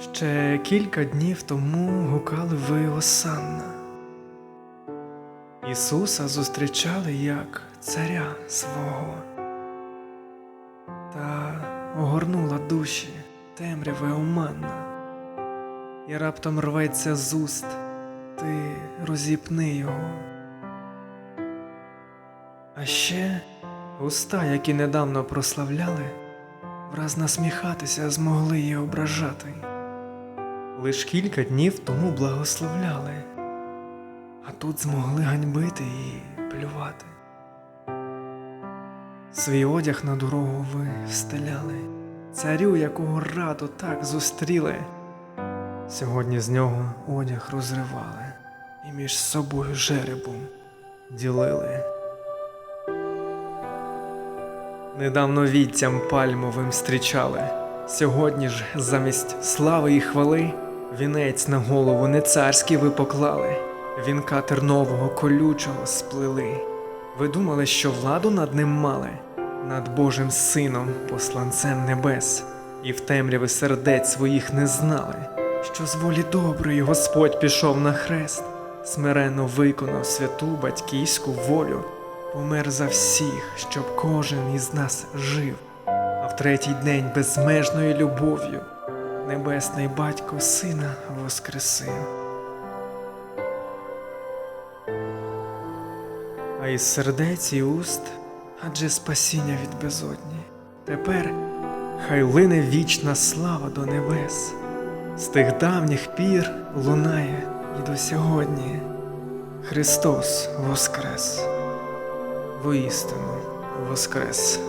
Ще кілька днів тому гукали ви Осанна. Ісуса зустрічали як царя свого. Та огорнула душі темрява оманна, і раптом рветься з уст, ти розіпни його. А ще уста, які недавно прославляли, враз насміхатися змогли її ображати. Лиш кілька днів тому благословляли, а тут змогли ганьбити і плювати. Свій одяг на дорогу ви встеляли, царю, якого раду так зустріли. Сьогодні з нього одяг розривали і між собою жеребом ділили. Недавно віттям пальмовим зустрічали. Сьогодні ж замість слави і хвали вінець на голову не царський ви поклали, вінка тернового колючого сплели. Ви думали, що владу над ним мали, над Божим сином, посланцем небес, і в темряви сердець своїх не знали, що з волі доброї Господь пішов на хрест, смиренно виконав святу батьківську волю, помер за всіх, щоб кожен із нас жив а в третій день безмежною любов'ю небесний батько сина воскресив. А із сердець і уст адже спасіння від безодні. Тепер хай лине вічна слава до небес, з тих давніх пір лунає і до сьогодні. Христос воскрес, воістину воскрес.